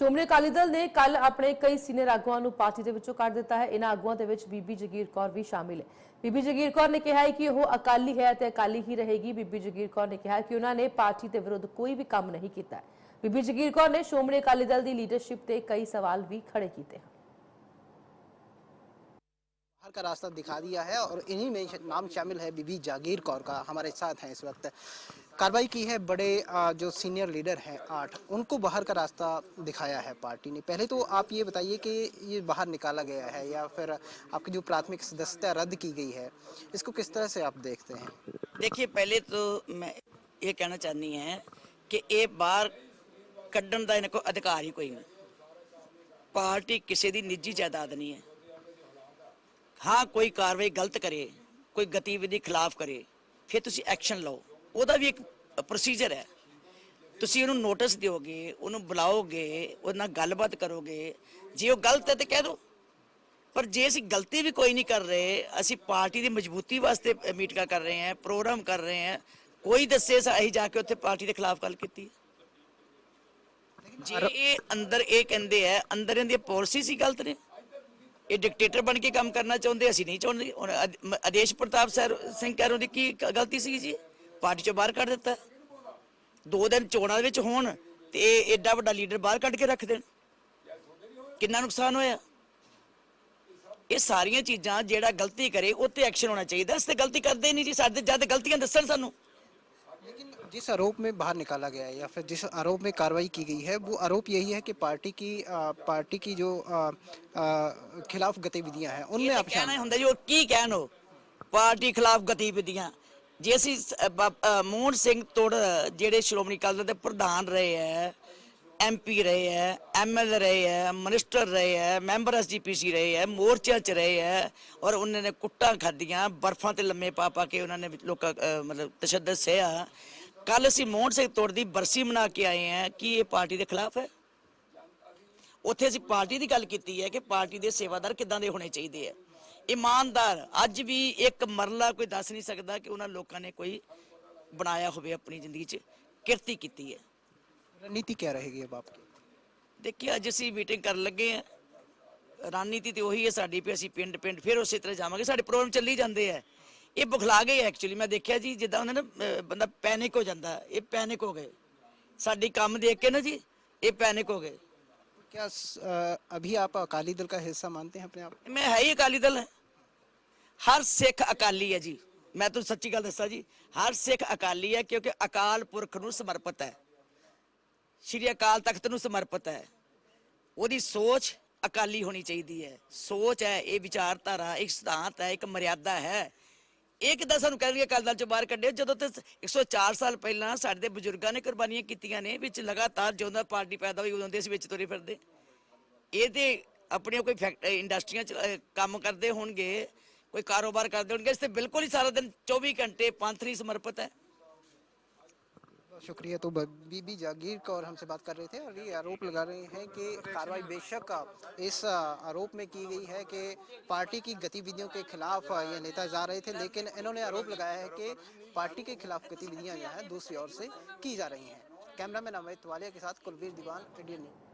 ਸ਼੍ਰੋਮਣੀ ਅਕਾਲੀ ਦਲ ਨੇ ਕੱਲ ਆਪਣੇ ਕਈ ਸੀਨੀਅਰ ਆਗੂਆਂ ਨੂੰ ਪਾਰਟੀ ਦੇ ਵਿੱਚੋਂ ਕੱਢ ਦਿੱਤਾ ਹੈ ਇਹਨਾਂ ਆਗੂਆਂ ਦੇ ਵਿੱਚ ਬੀਬੀ ਜਗੀਰ ਕੌਰ ਵੀ ਸ਼ਾਮਿਲ ਹੈ ਬੀਬੀ ਜਗੀਰ ਕੌਰ ਨੇ ਕਿਹਾ ਹੈ ਕਿ ਉਹ ਅਕਾਲੀ ਹੈ ਤੇ ਅਕਾਲੀ ਹੀ ਰਹੇਗੀ ਬੀਬੀ ਜਗੀਰ ਕੌਰ ਨੇ ਕਿਹਾ ਕਿ ਉਹਨਾਂ ਨੇ ਪਾਰਟੀ ਦੇ ਵਿਰੁੱਧ ਕੋਈ ਵੀ ਕੰਮ ਨਹੀਂ ਕੀਤਾ ਹੈ। ਬੀਬੀ ਜਗੀਰ ਕੌਰ ਨੇ ਸ਼੍ਰੋਮਣੀ ਅਕਾਲੀ ਦਲ ਦੀ ਲੀਡਰਸ਼ਿਪ ਤੇ ਕਈ ਸਵਾਲ ਵੀ ਖੜੇ ਕੀਤੇ ਹਨ बाहर का रास्ता दिखा दिया है और इन्हीं में नाम शामिल है बीबी जागीर कौर का हमारे साथ हैं इस वक्त कार्रवाई की है बड़े आ, जो सीनियर लीडर हैं आठ उनको बाहर का रास्ता दिखाया है पार्टी ने पहले तो आप ये बताइए कि ये बाहर निकाला गया है या फिर आपकी जो प्राथमिक सदस्यता रद्द की गई है इसको किस तरह से आप देखते हैं देखिए पहले तो मैं ये कहना चाहनी है कि ਇਹ ਬਾਹਰ ਕੱਢਣ ਦਾ ਇਹਨਾਂ ਕੋਲ ਅਧਿਕਾਰ ਹੀ ਕੋਈ ਨਹੀਂ ਪਾਰਟੀ ਕਿਸੇ ਦੀ ਨਿੱਜੀ ਜਾਇਦਾਦ ਨਹੀਂ ਹੈ ਹਾਂ ਕੋਈ ਕਾਰਵਾਈ ਗਲਤ ਕਰੇ ਕੋਈ ਗਤੀਵਿਧੀ ਖਿਲਾਫ ਕਰੇ ਫਿਰ ਤੁਸੀਂ ਐਕਸ਼ਨ ਲਓ ਉਹਦਾ ਵੀ ਇੱਕ ਪ੍ਰੋਸੀਜਰ ਹੈ। ਤੁਸੀਂ ਉਹਨੂੰ ਨੋਟਿਸ ਦਿਓਗੇ ਉਹਨੂੰ ਬੁਲਾਓਗੇ ਉਹਦੇ ਨਾਲ ਗੱਲਬਾਤ ਕਰੋਗੇ। ਜੇ ਉਹ ਗਲਤ ਹੈ ਤੇ ਕਹਿ ਦਿਓ ਪਰ ਜੇ ਅਸੀਂ ਗਲਤੀ ਵੀ ਕੋਈ ਨਹੀਂ ਕਰ ਰਹੇ ਅਸੀਂ ਪਾਰਟੀ ਦੀ ਮਜ਼ਬੂਤੀ ਵਾਸਤੇ ਮੀਟਿੰਗਾਂ ਕਰ ਰਹੇ ਹਾਂ ਪ੍ਰੋਗਰਾਮ ਕਰ ਰਹੇ ਹਾਂ ਕੋਈ ਦੱਸੇ ਅਸੀਂ ਜਾ ਕੇ ਉੱਥੇ ਪਾਰਟੀ ਦੇ ਖਿਲਾਫ ਗੱਲ ਕੀਤੀ ਜੇ ਇਹ ਅੰਦਰ ਇਹ ਕਹਿੰਦੇ ਆ ਅੰਦਰ ਇਹਨਾਂ ਦੀ ਪਾਲਿਸੀ ਸੀ ਗਲਤ ਨੇ। ਇਹ ਡਿਕਟੇਟਰ ਬਣ ਕੇ ਕੰਮ ਕਰਨਾ ਚਾਹੁੰਦੇ ਅਸੀਂ ਨਹੀਂ ਚਾਹੁੰਦੇ। ਆਦੇਸ਼ ਪ੍ਰਤਾਪ ਸਰ ਸਿੰਘ ਕਹਿ ਰਹੇ ਦੀ ਕੀ ਗਲਤੀ ਸੀ ਜੀ? ਪਾਰਟੀ ਚੋਂ ਬਾਹਰ ਕੱਢ ਦਿੱਤਾ ਦੋ ਦਿਨ ਚੋਣਾਂ ਦੇ ਵਿੱਚ ਹੋਣ ਤੇ ਇਹ ਐਡਾ ਵੱਡਾ ਲੀਡਰ ਬਾਹਰ ਕੱਢ ਕੇ ਰੱਖ ਦੇਣ ਕਿੰਨਾ ਨੁਕਸਾਨ ਹੋਇਆ ਇਹ ਸਾਰੀਆਂ ਚੀਜ਼ਾਂ ਜਿਹੜਾ ਗਲਤੀ ਕਰੇ ਉਹ ਤੇ ਐਕਸ਼ਨ ਹੋਣਾ ਚਾਹੀਦਾ ਅਸੀਂ ਤੇ ਗਲਤੀ ਕਰਦੇ ਹੀ ਨਹੀਂ ਜੀ ਸਾਡੇ ਜਦ ਗਲਤੀਆਂ ਦੱਸਣ ਸਾਨੂੰ लेकिन जिस आरोप में बाहर निकाला गया है या फिर जिस आरोप में कार्रवाई की गई है वो आरोप यही है कि पार्टी की आ, पार्टी की जो आ, आ, खिलाफ गतिविधियां हैं उनमें ਇਹ आप ਕਹਿਣਾ शामिल ਹੁੰਦਾ ਜੀ ਉਹ ਕੀ ਕਹਿਣ ਉਹ ਪਾਰਟੀ ਖਿਲਾਫ ਗਤੀਵਿਧੀਆਂ ਜੇ ਅਸੀਂ ਮੋਹਨ ਸਿੰਘ ਤੋੜ, ਜਿਹੜੇ ਸ਼੍ਰੋਮਣੀ ਅਕਾਲੀ ਦਲ ਦੇ ਪ੍ਰਧਾਨ ਰਹੇ ਹੈ ਐਮਪੀ ਰਹੇ ਹੈ ਐਮਐਲ ਰਹੇ ਹੈ ਮਿਨਿਸਟਰ ਰਹੇ ਹੈ ਮੈਂਬਰ ਐਸਜੀਪੀਸੀ ਰਹੇ ਹੈ ਮੋਰਚਾ ਚ ਰਹੇ ਹੈ ਔਰ ਉਹਨਾਂ ਨੇ ਕੁੱਟਾਂ ਖਾਧੀਆਂ, ਬਰਫਾਂ ਤੇ ਲੰਮੇ ਪਾ ਪਾ ਕੇ ਉਹਨਾਂ ਨੇ ਲੋਕਾਂ ਮਤਲਬ ਤਸ਼ੱਦਦ ਸਹਿਆ। ਕੱਲ ਅਸੀਂ ਮੋਹਨ ਸਿੰਘ ਤੋੜ ਦੀ ਬਰਸੀ ਮਨਾ ਕੇ ਆਏ ਹਾਂ ਕੀ ਇਹ ਪਾਰਟੀ ਦੇ ਖਿਲਾਫ ਹੈ ਉੱਥੇ ਅਸੀਂ ਪਾਰਟੀ ਦੀ ਗੱਲ ਕੀਤੀ ਹੈ ਕਿ ਪਾਰਟੀ ਦੇ ਸੇਵਾਦਾਰ ਕਿੱਦਾਂ ਦੇ ਹੋਣੇ ਚਾਹੀਦੇ ਆ ਇਮਾਨਦਾਰ। ਅੱਜ ਵੀ ਇੱਕ ਮਰਲਾ ਕੋਈ ਦੱਸ ਨਹੀਂ ਸਕਦਾ ਕਿ ਉਹਨਾਂ ਲੋਕਾਂ ਨੇ ਕੋਈ ਬਣਾਇਆ ਹੋਵੇ ਆਪਣੀ ਜ਼ਿੰਦਗੀ 'ਚ ਕਿਰਤੀ ਕੀਤੀ ਹੈ। ਰਣਨੀਤੀ ਕੀ ਰਹੇਗੀ ਅਬ ਆਪਕੀ ਦੇਖਿਏ ਅੱਜ ਅਸੀਂ ਮੀਟਿੰਗ ਕਰਨ ਲੱਗੇ ਆ ਰਣਨੀਤੀ ਤੇ ਉਹੀ ਹੈ ਸਾਡੀ ਵੀ ਅਸੀਂ ਪਿੰਡ ਪਿੰਡ ਫਿਰ ਉਸੇ ਤਰ੍ਹਾਂ ਜਾਵਾਂਗੇ। ਸਾਡੇ ਪ੍ਰੋਗਰਾਮ ਚੱਲੀ ਜਾਂਦੇ ਆ। ਇਹ ਬੁਖਲਾ ਗਏ ਐਕਚੁਅਲੀ ਮੈਂ ਦੇਖਿਆ ਜੀ ਜਿੱਦਾਂ ਉਹਨਾਂ ਨੇ ਬੰਦਾ ਪੈਨਿਕ ਹੋ ਜਾਂਦਾ। ਇਹ ਪੈਨਿਕ ਹੋ ਗਏ। ਸਾਡੀ ਕੰਮ ਦੇਖ ਕੇ ਨਾ ਜੀ ਇਹ ਪੈਨਿਕ ਹੋ ਗਏ। क्या स- अ, अभी आप अकाली दल का हिस्सा मानते हैं अपने आप ਮੈਂ ਹੈ ਹੀ ਅਕਾਲੀ ਦਲ ਹੈ ਹਰ ਸਿੱਖ ਅਕਾਲੀ ਹੈ ਜੀ ਮੈਂ ਤੁਹਾਨੂੰ ਸੱਚੀ ਗੱਲ ਦੱਸਾਂ ਜੀ ਹਰ ਸਿੱਖ ਅਕਾਲੀ ਹੈ ਕਿਉਂਕਿ ਅਕਾਲ ਪੁਰਖ ਨੂੰ ਸਮਰਪਿਤ ਹੈ ਸ਼੍ਰੀ ਅਕਾਲ ਤਖਤ ਨੂੰ ਸਮਰਪਿਤ ਹੈ ਉਹਦੀ ਸੋਚ ਅਕਾਲੀ ਹੋਣੀ ਚਾਹੀਦੀ ਹੈ ਸੋਚ ਹੈ ਇਹ ਵਿਚਾਰਧਾਰਾ ਇੱਕ ਸਿਧਾਂਤ ਹੈ ਇੱਕ ਮਰਿਆਦਾ ਹੈ ਇਹ ਕਿਦਾਂ ਸਾਨੂੰ ਕਹਿਣਗੇ ਕਲਦਲ ਚ ਬਾਹਰ ਕੱਢਿਓ? ਜਦੋਂ ਤੇ 104 ਸਾਲ ਪਹਿਲਾਂ ਸਾਡੇ ਬਜ਼ੁਰਗਾਂ ਨੇ ਕੁਰਬਾਨੀਆਂ ਕੀਤੀਆਂ ਨੇ, ਵਿੱਚ ਲਗਾਤਾਰ ਜਿਉਂਦਾ ਪਾਰਟੀ ਪੈਦਾ ਹੋਈ, ਉਦੋਂ ਦੇ ਅਸੀਂ ਵਿੱਚ ਤੁਰੇ ਫਿਰਦੇ। ਇਹਦੇ ਆਪਣੀਆਂ ਕੋਈ ਇੰਡਸਟਰੀਆਂ ਚ ਕੰਮ ਕਰਦੇ ਹੋਣਗੇ, ਕੋਈ ਕਾਰੋਬਾਰ ਕਰਦੇ ਹੋਣਗੇ, ਇਸ ਤੇ ਬਿਲਕੁਲ ਹੀ ਸਾਰਾ ਦਿਨ 24 ਘੰਟੇ ਪੰਥ ਲਈ ਸਮਰਪਿਤ ਹੈ। शुक्रिया। तो बीबी जागीर कौर हमसे बात कर रहे थे और ये आरोप लगा रहे हैं कि कार्रवाई बेशक इस आरोप में की गई है कि पार्टी की गतिविधियों के खिलाफ ये नेता जा रहे थे, लेकिन इन्होंने आरोप लगाया है कि पार्टी के खिलाफ गतिविधियाँ जो है दूसरी ओर से की जा रही हैं। कैमरामैन अमित वालिया के साथ कुलवीर दीवान, इंडियन न्यूज़।